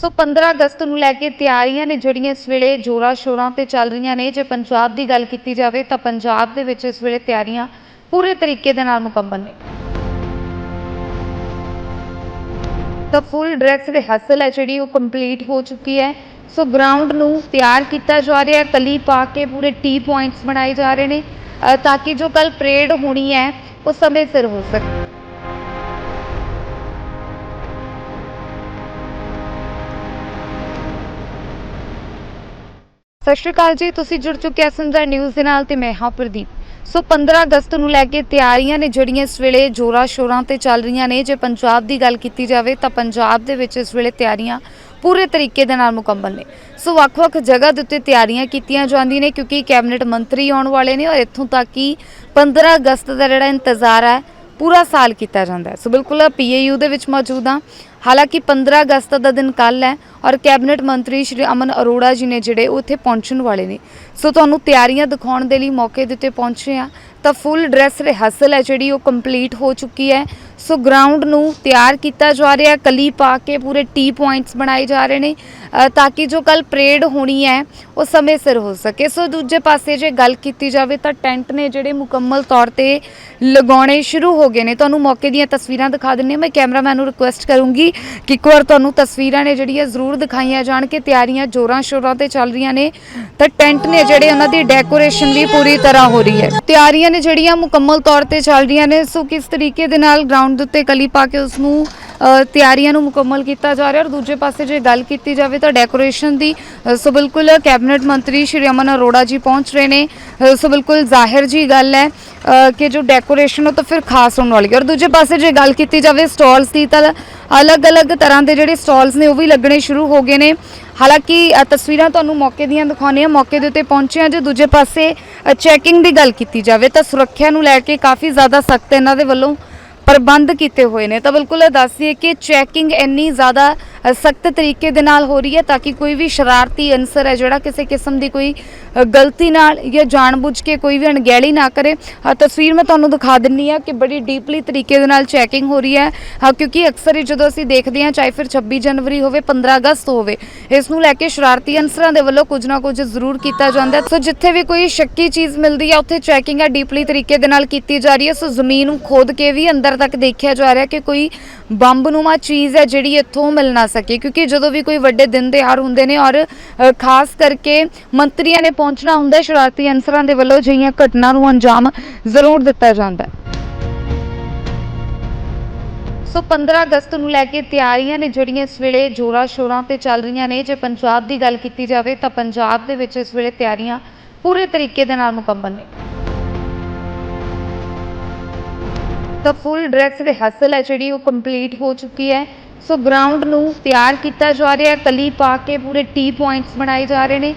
ਸੋ 15 ਅਗਸਤ ਨੂੰ ਲੈ ਕੇ ਤਿਆਰੀਆਂ ਨੇ ਜਿਹੜੀਆਂ ਇਸ ਵੇਲੇ ਜੋਰਾਂ ਸ਼ੋਰਾਂ ਤੇ ਚੱਲ ਰਹੀਆਂ ਨੇ। ਜੇ ਪੰਜਾਬ ਦੀ ਗੱਲ ਕੀਤੀ ਜਾਵੇ ਤਾਂ ਪੰਜਾਬ ਦੇ ਵਿੱਚ ਇਸ ਵੇਲੇ ਤਿਆਰੀਆਂ ਪੂਰੇ ਤਰੀਕੇ ਦੇ ਨਾਲ ਮੁਕੰਮਲ ਨੇ। ਤਾਂ ਫੁੱਲ ਡਰੈਸ ਰਿਹਰਸਲ ਹੈ ਜਿਹੜੀ ਉਹ ਕੰਪਲੀਟ ਹੋ ਚੁੱਕੀ ਹੈ। ਸੋ ਗਰਾਊਂਡ ਨੂੰ ਤਿਆਰ ਕੀਤਾ ਜਾ ਰਿਹਾ ਹੈ। ਕਲੀ ਪਾ ਕੇ ਪੂਰੇ ਟੀ ਪੁਆਇੰਟਸ ਬਣਾਏ ਜਾ ਰਹੇ ਨੇ ਤਾਂ ਕਿ ਜੋ ਕੱਲ ਪਰੇਡ ਹੋਣੀ ਹੈ, ਉਹ ਸਮੇਂ ਸਿਰ ਹੋ ਸਕੇ। ਸਤਿ ਸ਼੍ਰੀ ਅਕਾਲ ਜੀ, ਤੁਸੀਂ ਜੁੜ ਚੁੱਕੇ ਹੋ ਸੰਜਾ ਨਿਊਜ਼ ਦੇ ਨਾਲ ਤੇ ਮੈਂ ਹਾਂ ਪ੍ਰਦੀਪ। ਸੋ 15 ਅਗਸਤ ਨੂੰ ਲੈ ਕੇ ਤਿਆਰੀਆਂ ਨੇ ਜਿਹੜੀਆਂ ਇਸ ਵੇਲੇ ਜੋਰਾਂ ਸ਼ੋਰਾਂ ਤੇ ਚੱਲ ਰਹੀਆਂ ਨੇ, ਜੇ ਪੰਜਾਬ ਦੀ ਗੱਲ ਕੀਤੀ ਜਾਵੇ ਤਾਂ ਪੰਜਾਬ ਦੇ ਵਿੱਚ ਇਸ ਵੇਲੇ ਤਿਆਰੀਆਂ ਪੂਰੇ ਤਰੀਕੇ ਦੇ ਨਾਲ ਮੁਕੰਮਲ ਨੇ। ਸੋ ਵੱਖ-ਵੱਖ ਜਗ੍ਹਾ ਦੇ ਉੱਤੇ ਤਿਆਰੀਆਂ ਕੀਤੀਆਂ ਜਾਂਦੀਆਂ ਨੇ ਕਿਉਂਕਿ ਕੈਬਨਿਟ ਮੰਤਰੀ ਆਉਣ ਵਾਲੇ ਨੇ ਔਰ ਇੱਥੋਂ ਤੱਕ ਕਿ 15 ਅਗਸਤ ਦਾ ਜਿਹੜਾ ਇੰਤਜ਼ਾਰ ਹੈ, ਪੂਰਾ ਸਾਲ ਕੀਤਾ ਜਾਂਦਾ ਹੈ। ਸੋ ਬਿਲਕੁਲ ਪੀਏਯੂ ਦੇ ਵਿੱਚ ਮੌਜੂਦ ਹਾਂ। ਹਾਲਾਂਕਿ 15 ਅਗਸਤ ਦਾ ਦਿਨ ਕੱਲ ਹੈ ਔਰ ਕੈਬਨਿਟ ਮੰਤਰੀ ਸ਼੍ਰੀ ਅਮਨ ਅਰੋੜਾ ਜੀ ਨੇ ਜਿਹੜੇ ਉਹ ਉੱਥੇ ਪਹੁੰਚਣ ਵਾਲੇ ਨੇ। ਸੋ ਤੁਹਾਨੂੰ ਤਿਆਰੀਆਂ ਦਿਖਾਉਣ ਦੇ ਲਈ ਮੌਕੇ ਦੇ ਉੱਤੇ ਪਹੁੰਚੇ ਆ ਤਾਂ ਫੁੱਲ ਡਰੈਸ ਰਿਹਰਸਲ ਹੈ ਜਿਹੜੀ ਉਹ ਕੰਪਲੀਟ ਹੋ ਚੁੱਕੀ ਹੈ। ਸੋ ਗਰਾਊਂਡ ਨੂੰ ਤਿਆਰ ਕੀਤਾ ਜਾ ਰਿਹਾ ਕਲੀ ਪਾ ਕੇ ਪੂਰੇ ਟੀ ਪੁਆਇੰਟਸ ਬਣਾਏ ਜਾ ਰਹੇ ਨੇ ਤਾਂ ਕਿ ਜੋ ਕੱਲ ਪਰੇਡ ਹੋਣੀ ਹੈ, ਉਹ ਸਮੇਂ ਸਿਰ ਹੋ ਸਕੇ। ਸੋ ਦੂਜੇ ਪਾਸੇ ਜੇ ਗੱਲ ਕੀਤੀ ਜਾਵੇ ਤਾਂ ਟੈਂਟ ਨੇ ਜਿਹੜੇ ਮੁਕੰਮਲ ਤੌਰ ਤੇ ਲਗਾਉਣੇ ਸ਼ੁਰੂ ਹੋ ਗਏ ਨੇ। ਤੁਹਾਨੂੰ ਮੌਕੇ ਦੀਆਂ ਤਸਵੀਰਾਂ ਦਿਖਾ ਦਿੰਨੇ ਹਾਂ। ਮੈਂ ਕੈਮਰਾਮੈਨ ਨੂੰ ਰਿਕੁਐਸਟ ਕਰੂੰਗੀ ਕਿ ਇੱਕ ਵਾਰ ਤੁਹਾਨੂੰ ਤਸਵੀਰਾਂ ਨੇ ਜਿਹੜੀਆਂ ਜ਼ਰੂਰ ਦਿਖਾਈਆਂ ਜਾਣ ਕਿ ਤਿਆਰੀਆਂ ਜੋਰਾਂ ਸ਼ੋਰਾਂ ਤੇ ਚੱਲ ਰਹੀਆਂ ਨੇ, ਤਾਂ ਟੈਂਟ ਨੇ ਜਿਹੜੇ ਉਹਨਾਂ ਦੀ ਡੈਕੋਰੇਸ਼ਨ ਵੀ ਪੂਰੀ ਤਰ੍ਹਾਂ ਹੋ ਰਹੀ ਹੈ। ਤਿਆਰੀਆਂ ਨੇ ਜਿਹੜੀਆਂ ਮੁਕੰਮਲ ਤੌਰ ਤੇ ਚੱਲ ਰਹੀਆਂ ਨੇ, ਸੋ ਕਿਸ ਤਰੀਕੇ ਦੇ ਨਾਲ ਗਰਾਊਂਡ ਦੇ ਉੱਤੇ ਕਲੀ ਪਾ ਕੇ ਉਸ ਨੂੰ ਤਿਆਰੀਆਂ ਨੂੰ ਮੁਕੰਮਲ ਕੀਤਾ ਜਾ ਰਿਹਾ ਔਰ ਦੂਜੇ ਪਾਸੇ ਜੇ ਗੱਲ ਕੀਤੀ ਜਾਵੇ ਤਾਂ ਡੈਕੋਰੇਸ਼ਨ ਦੀ ਸੋ ਬਿਲਕੁਲ ਕੈਬਨਿਟ ਮੰਤਰੀ ਸ਼੍ਰੀ ਅਮਨ ਅਰੋੜਾ ਜੀ ਪਹੁੰਚ ਰਹੇ ਨੇ। ਸੋ ਬਿਲਕੁਲ ਜ਼ਾਹਿਰ ਜੀ ਗੱਲ ਹੈ ਕਿ ਜੋ ਡੈਕੋਰੇਸ਼ਨ ਉਹ ਤਾਂ ਫਿਰ ਖਾਸ ਹੋਣ ਵਾਲੀ ਹੈ। ਔਰ ਦੂਜੇ ਪਾਸੇ ਜੇ ਗੱਲ ਕੀਤੀ ਜਾਵੇ ਸਟਾਲਸ ਦੀ, ਤਾਂ ਅਲੱਗ-ਅਲੱਗ ਤਰ੍ਹਾਂ ਦੇ ਜਿਹੜੇ ਸਟਾਲਸ ਨੇ ਉਹ ਵੀ ਲੱਗਣੇ ਸ਼ੁਰੂ ਹੋ ਗਏ ਨੇ। ਹਾਲਾਂਕਿ ਤਸਵੀਰਾਂ ਤੁਹਾਨੂੰ ਮੌਕੇ ਦੀਆਂ ਦਿਖਾਉਂਦੇ ਆ ਮੌਕੇ ਦੇ ਉੱਤੇ ਪਹੁੰਚੇ ਆ ਜੇ ਦੂਜੇ ਪਾਸੇ ਚੈਕਿੰਗ ਦੀ ਗੱਲ ਕੀਤੀ ਜਾਵੇ, ਤਾਂ ਸੁਰੱਖਿਆ ਨੂੰ ਲੈ ਕੇ ਕਾਫੀ ਜ਼ਿਆਦਾ ਸਖਤ ਇਹਨਾਂ ਦੇ ਵੱਲੋਂ ਪ੍ਰਬੰਧ ਕੀਤੇ ਹੋਏ ਨੇ। ਤਾਂ ਬਿਲਕੁਲ ਇਹ ਦੱਸ ਦਈਏ ਕਿ ਚੈਕਿੰਗ ਇੰਨੀ ਜ਼ਿਆਦਾ ਸਖਤ ਤਰੀਕੇ ਦੇ ਨਾਲ ਹੋ ਰਹੀ ਹੈ ਤਾਂ ਕਿ ਕੋਈ ਵੀ ਸ਼ਰਾਰਤੀ ਅਨਸਰ ਹੈ ਜਿਹੜਾ ਕਿਸੇ ਕਿਸਮ ਦੀ ਕੋਈ ਗਲਤੀ ਨਾਲ ਜਾਂ ਜਾਣਬੁੱਝ ਕੇ ਕੋਈ ਵੀ ਅਣਗਹਿਲੀ ਨਾ ਕਰੇ। ਅ, ਤਸਵੀਰ ਮੈਂ ਤੁਹਾਨੂੰ ਦਿਖਾ ਦਿੰਨੀ ਆ ਕਿ ਬੜੀ ਡੀਪਲੀ ਤਰੀਕੇ ਦੇ ਨਾਲ ਚੈਕਿੰਗ ਹੋ ਰਹੀ ਹੈ। ਹਾਂ, ਕਿਉਂਕਿ ਅਕਸਰ ਹੀ ਜਦੋਂ ਅਸੀਂ ਦੇਖਦੇ ਹਾਂ ਚਾਹੇ ਫਿਰ 26 ਜਨਵਰੀ ਹੋਵੇ 15 ਅਗਸਤ ਹੋਵੇ ਇਸ ਨੂੰ ਲੈ ਕੇ ਸ਼ਰਾਰਤੀ ਅਨਸਰਾਂ ਦੇ ਵੱਲੋਂ ਕੁਝ ਨਾ ਕੁਝ ਜ਼ਰੂਰ ਕੀਤਾ ਜਾਂਦਾ ਸੋ ਜਿੱਥੇ ਵੀ ਕੋਈ ਸ਼ੱਕੀ ਚੀਜ਼ ਮਿਲਦੀ ਹੈ ਉੱਥੇ ਚੈਕਿੰਗ ਆ ਡੀਪਲੀ ਤਰੀਕੇ ਦੇ ਨਾਲ ਕੀਤੀ ਜਾ ਰਹੀ ਹੈ। ਸੋ ਜ਼ਮੀਨ ਨੂੰ ਖੋਦ ਕੇ ਵੀ ਅੰਦਰ ਤੱਕ ਦੇਖਿਆ ਜਾ ਰਿਹਾ ਕਿ ਕੋਈ ਬੰਬਨੁਮਾ ਚੀਜ਼ ਹੈ ਜਿਹੜੀ ਇੱਥੋਂ ਮਿਲਣਾ ਸਕੇ, ਕਿਉਂਕਿ ਜਦੋਂ ਵੀ ਕੋਈ ਵੱਡੇ ਦਿਨ ਤਿਉਹਾਰ ਹੁੰਦੇ ਨੇ ਔਰ ਖਾਸ ਕਰਕੇ ਮੰਤਰੀਆਂ ਨੇ ਪਹੁੰਚਣਾ ਹੁੰਦਾ, ਸ਼ਰਾਰਤੀ ਅਨਸਰਾਂ ਦੇ ਵੱਲੋਂ ਜਿਹੀਆਂ ਘਟਨਾ ਨੂੰ ਅੰਜਾਮ ਜ਼ਰੂਰ ਦਿੱਤਾ ਜਾਂਦਾ ਹੈ। ਸੋ 15 ਅਗਸਤ ਨੂੰ ਲੈ ਕੇ ਤਿਆਰੀਆਂ ਨੇ ਜਿਹੜੀਆਂ ਇਸ ਵੇਲੇ ਜੋਰਾਂ ਸ਼ੋਰਾਂ ਤੇ ਚੱਲ ਰਹੀਆਂ ਨੇ, ਜੇ ਪੰਜਾਬ ਦੀ ਗੱਲ ਕੀਤੀ ਜਾਵੇ ਤਾਂ ਪੰਜਾਬ ਦੇ ਵਿੱਚ ਇਸ ਵੇਲੇ ਤਿਆਰੀਆਂ ਪੂਰੇ ਤਰੀਕੇ ਦੇ ਨਾਲ ਮੁਕੰਮਲ ਨੇ। ਤਾਂ ਫੁੱਲ ਡਰੈਸ ਰਿਹਰਸਲ ਹੈ ਜਿਹੜੀ, ਉਹ ਕੰਪਲੀਟ ਹੋ ਚੁੱਕੀ ਹੈ। ਸੋ ਗਰਾਊਂਡ ਨੂੰ ਤਿਆਰ ਕੀਤਾ ਜਾ ਰਿਹਾ ਕਲੀ ਪਾ ਕੇ ਪੂਰੇ ਟੀ ਪੁਆਇੰਟਸ ਬਣਾਏ ਜਾ ਰਹੇ ਨੇ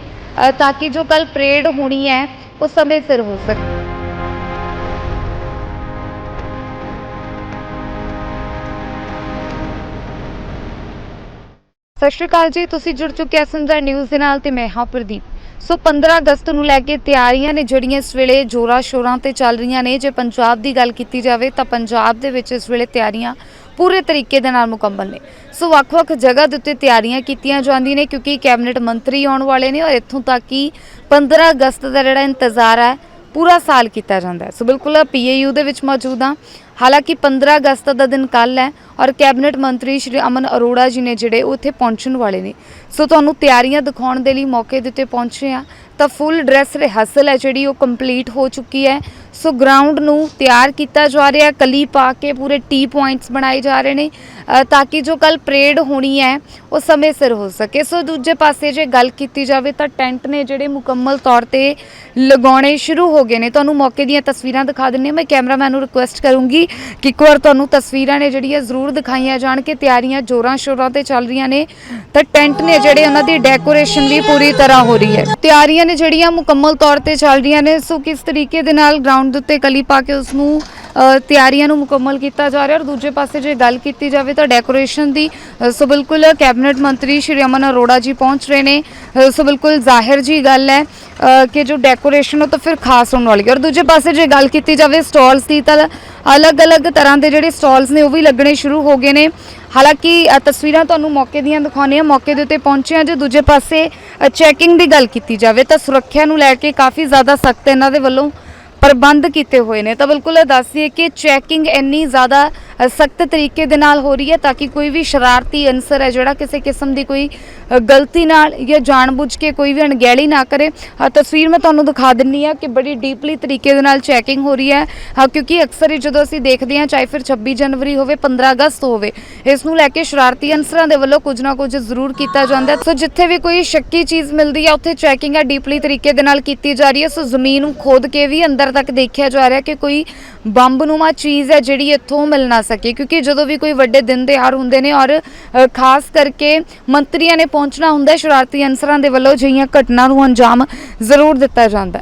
ਤਾਂ ਕਿ ਜੋ ਕੱਲ ਪਰੇਡ ਹੋਣੀ ਹੈ, ਉਹ ਸਮੇਂ ਸਿਰ ਹੋ ਸਕੇ। ਸਤਿ ਸ਼੍ਰੀ ਅਕਾਲ ਜੀ, ਤੁਸੀਂ ਜੁੜ ਚੁੱਕੇ ਹੋ ਸੰਜਾ ਨਿਊਜ਼ ਦੇ ਨਾਲ ਤੇ ਮੈਂ ਹਾਂ ਪ੍ਰਦੀਪ। ਸੋ 15 ਅਗਸਤ ਨੂੰ ਲੈ ਕੇ ਤਿਆਰੀਆਂ ਨੇ ਜਿਹੜੀਆਂ ਇਸ ਵੇਲੇ ਜੋਰਾਂ ਸ਼ੋਰਾਂ ਤੇ ਚੱਲ ਰਹੀਆਂ ਨੇ, ਜੇ ਪੰਜਾਬ ਦੀ ਗੱਲ ਕੀਤੀ ਜਾਵੇ ਤਾਂ ਪੰਜਾਬ ਦੇ ਵਿੱਚ ਇਸ ਵੇਲੇ ਤਿਆਰੀਆਂ ਪੂਰੇ ਤਰੀਕੇ ਦੇ ਨਾਲ ਮੁਕੰਮਲ ਨੇ। ਸੋ ਵੱਖ-ਵੱਖ ਜਗ੍ਹਾ ਦੇ ਉੱਤੇ ਤਿਆਰੀਆਂ ਕੀਤੀਆਂ ਜਾਂਦੀਆਂ ਨੇ ਕਿਉਂਕਿ ਕੈਬਨਿਟ ਮੰਤਰੀ ਆਉਣ ਵਾਲੇ ਨੇ ਔਰ ਇੱਥੋਂ ਤੱਕ ਕਿ 15 ਅਗਸਤ ਦਾ ਜਿਹੜਾ ਇੰਤਜ਼ਾਰ ਹੈ, ਪੂਰਾ ਸਾਲ ਕੀਤਾ ਜਾਂਦਾ ਹੈ। ਸੋ ਬਿਲਕੁਲ ਪੀਏਯੂ ਦੇ ਵਿੱਚ ਮੌਜੂਦ ਹਾਂ। ਹਾਲਾਂਕਿ 15 ਅਗਸਤ ਦਾ ਦਿਨ ਕੱਲ ਹੈ ਔਰ ਕੈਬਨਿਟ ਮੰਤਰੀ ਸ਼੍ਰੀ ਅਮਨ ਅਰੋੜਾ ਜੀ ਨੇ ਜਿਹੜੇ ਉਹ ਉੱਥੇ ਪਹੁੰਚਣ ਵਾਲੇ ਨੇ। ਸੋ ਤੁਹਾਨੂੰ ਤਿਆਰੀਆਂ ਦਿਖਾਉਣ ਦੇ ਲਈ ਮੌਕੇ ਦੇ ਉੱਤੇ ਪਹੁੰਚੇ ਆ ਤਾਂ ਫੁੱਲ ਡਰੈਸ ਰਿਹਰਸਲ ਹੈ ਜਿਹੜੀ ਉਹ ਕੰਪਲੀਟ ਹੋ ਚੁੱਕੀ ਹੈ। ਸੋ ਗਰਾਊਂਡ ਨੂੰ ਤਿਆਰ ਕੀਤਾ ਜਾ ਰਿਹਾ ਕਲੀ ਪਾ ਕੇ ਪੂਰੇ ਟੀ ਪੁਆਇੰਟਸ ਬਣਾਏ ਜਾ ਰਹੇ ਨੇ ਤਾਂ ਕਿ ਜੋ ਕੱਲ ਪਰੇਡ ਹੋਣੀ ਹੈ, ਉਹ ਸਮੇਂ ਸਿਰ ਹੋ ਸਕੇ। ਸੋ ਦੂਜੇ ਪਾਸੇ ਜੇ ਗੱਲ ਕੀਤੀ ਜਾਵੇ ਤਾਂ ਟੈਂਟ ਨੇ ਜਿਹੜੇ ਮੁਕੰਮਲ ਤੌਰ ਤੇ ਲਗਾਉਣੇ ਸ਼ੁਰੂ ਹੋ ਗਏ ਨੇ। ਤੁਹਾਨੂੰ ਮੌਕੇ ਦੀਆਂ ਤਸਵੀਰਾਂ ਦਿਖਾ ਦਿੰਨੇ ਹਾਂ। ਮੈਂ ਕੈਮਰਾਮੈਨ ਨੂੰ ਰਿਕੁਐਸਟ ਕਰੂੰਗੀ ਕਿ ਇੱਕ ਵਾਰ ਤੁਹਾਨੂੰ ਤਸਵੀਰਾਂ ਨੇ ਜਿਹੜੀਆਂ ਜ਼ਰੂਰ ਦਿਖਾਈਆਂ ਜਾਣ ਕਿ ਤਿਆਰੀਆਂ ਜੋਰਾਂ ਸ਼ੋਰਾਂ ਤੇ ਚੱਲ ਰਹੀਆਂ ਨੇ, ਤਾਂ ਟੈਂਟ ਨੇ ਜਿਹੜੇ ਉਹਨਾਂ ਦੀ ਡੈਕੋਰੇਸ਼ਨ ਵੀ ਪੂਰੀ ਤਰ੍ਹਾਂ ਹੋ ਰਹੀ ਹੈ। ਤਿਆਰੀਆਂ ਨੇ ਜਿਹੜੀਆਂ ਮੁਕੰਮਲ ਤੌਰ ਤੇ ਚੱਲ ਰਹੀਆਂ ਨੇ, ਸੋ ਕਿਸ ਤਰੀਕੇ ਦੇ ਨਾਲ ਗਰਾਊਂਡ ਦੇ ਉੱਤੇ ਕਲੀ ਪਾ ਕੇ ਉਸ ਨੂੰ ਤਿਆਰੀਆਂ ਨੂੰ ਮੁਕੰਮਲ ਕੀਤਾ ਜਾ ਰਿਹਾ ਔਰ ਦੂਜੇ ਪਾਸੇ ਜੇ ਗੱਲ ਕੀਤੀ ਜਾਵੇ ਤਾਂ ਡੈਕੋਰੇਸ਼ਨ ਦੀ ਸੋ ਬਿਲਕੁਲ ਕੈਬਨਿਟ ਮੰਤਰੀ ਸ਼੍ਰੀ ਅਮਨ ਅਰੋੜਾ ਜੀ ਪਹੁੰਚ ਰਹੇ ਨੇ। ਸੋ ਬਿਲਕੁਲ ਜ਼ਾਹਿਰ ਜੀ ਗੱਲ ਹੈ ਕਿ ਜੋ ਡੈਕੋਰੇਸ਼ਨ ਉਹ ਤਾਂ ਫਿਰ ਖਾਸ ਹੋਣ ਵਾਲੀ ਹੈ। ਔਰ ਦੂਜੇ ਪਾਸੇ ਜੇ ਗੱਲ ਕੀਤੀ ਜਾਵੇ ਸਟਾਲਸ ਦੀ ਤਾਂ ਅਲੱਗ-ਅਲੱਗ ਤਰ੍ਹਾਂ ਦੇ ਜਿਹੜੇ ਸਟਾਲਸ ਨੇ ਉਹ ਵੀ ਲੱਗਣੇ ਸ਼ੁਰੂ ਹੋ ਗਏ ਨੇ। ਹਾਲਾਂਕਿ ਤਸਵੀਰਾਂ ਤੁਹਾਨੂੰ ਮੌਕੇ ਦੀਆਂ ਦਿਖਾਉਂਦੇ ਆ ਮੌਕੇ ਦੇ ਉੱਤੇ ਪਹੁੰਚੇ ਆ ਜੇ ਦੂਜੇ ਪਾਸੇ ਚੈਕਿੰਗ ਦੀ ਗੱਲ ਕੀਤੀ ਜਾਵੇ ਤਾਂ ਸੁਰੱਖਿਆ ਨੂੰ ਲੈ ਕੇ ਕਾਫੀ ਜ਼ਿਆਦਾ ਸਖਤ ਇਹਨਾਂ ਦੇ ਵੱਲੋਂ ਪ੍ਰਬੰਧ ਕੀਤੇ ਹੋਏ ਨੇ ਤਾਂ ਬਿਲਕੁਲ ਇਹ ਦੱਸ ਦਈਏ ਕਿ ਚੈਕਿੰਗ ਇੰਨੀ ਜ਼ਿਆਦਾ ਸਖਤ ਤਰੀਕੇ ਦੇ ਨਾਲ ਹੋ ਰਹੀ ਹੈ ਤਾਂ ਕਿ ਕੋਈ ਵੀ ਸ਼ਰਾਰਤੀ ਅਨਸਰ ਹੈ ਜਿਹੜਾ ਕਿਸੇ ਕਿਸਮ ਦੀ ਕੋਈ ਗਲਤੀ ਨਾਲ ਜਾਂ ਜਾਣਬੁੱਝ ਕੇ ਕੋਈ ਵੀ ਅਣਗਹਿਲੀ ਨਾ ਕਰੇ। ਅ, ਤਸਵੀਰ ਮੈਂ ਤੁਹਾਨੂੰ ਦਿਖਾ ਦਿੰਨੀ ਆ ਕਿ ਬੜੀ ਡੀਪਲੀ ਤਰੀਕੇ ਦੇ ਨਾਲ ਚੈਕਿੰਗ ਹੋ ਰਹੀ ਹੈ। ਅ, ਕਿਉਂਕਿ ਅਕਸਰ ਹੀ ਜਦੋਂ ਅਸੀਂ ਦੇਖਦੇ ਹਾਂ ਚਾਹੇ ਫਿਰ 26 ਜਨਵਰੀ ਹੋਵੇ 15 ਅਗਸਤ ਹੋਵੇ ਇਸ ਨੂੰ ਲੈ ਕੇ ਸ਼ਰਾਰਤੀ ਅਨਸਰਾਂ ਦੇ ਵੱਲੋਂ ਕੁਝ ਨਾ ਕੁਝ ਜ਼ਰੂਰ ਕੀਤਾ ਜਾਂਦਾ ਸੋ ਜਿੱਥੇ ਵੀ ਕੋਈ ਸ਼ੱਕੀ ਚੀਜ਼ ਮਿਲਦੀ ਹੈ ਉੱਥੇ ਚੈਕਿੰਗ ਆ ਡੀਪਲੀ ਤਰੀਕੇ ਦੇ ਨਾਲ ਕੀਤੀ ਜਾ ਰਹੀ ਹੈ। ਸੋ ਜ਼ਮੀਨ ਨੂੰ ਖੋਦ ਕੇ ਵੀ ਅੰਦਰ ਤੱਕ ਦੇਖਿਆ ਜਾ ਰਿਹਾ ਕਿ ਕੋਈ ਬੰਬਨੁਮਾ ਚੀਜ਼ ਹੈ ਜਿਹੜੀ ਇੱਥੋਂ ਮਿਲ ਸਕੀਏ ਕਿਉਂਕਿ ਜਦੋਂ ਵੀ ਕੋਈ ਵੱਡੇ ਦਿਨ ਤਿਉਹਾਰ ਹੁੰਦੇ ਨੇ ਔਰ ਖਾਸ ਕਰਕੇ ਮੰਤਰੀਆਂ ਨੇ ਪਹੁੰਚਣਾ ਹੁੰਦਾ ਸ਼ਰਾਰਤੀ ਅਨਸਰਾਂ ਦੇ ਵੱਲੋਂ ਅਜਿਹੀਆਂ ਘਟਨਾ ਨੂੰ ਅੰਜਾਮ ਜ਼ਰੂਰ ਦਿੱਤਾ ਜਾਂਦਾ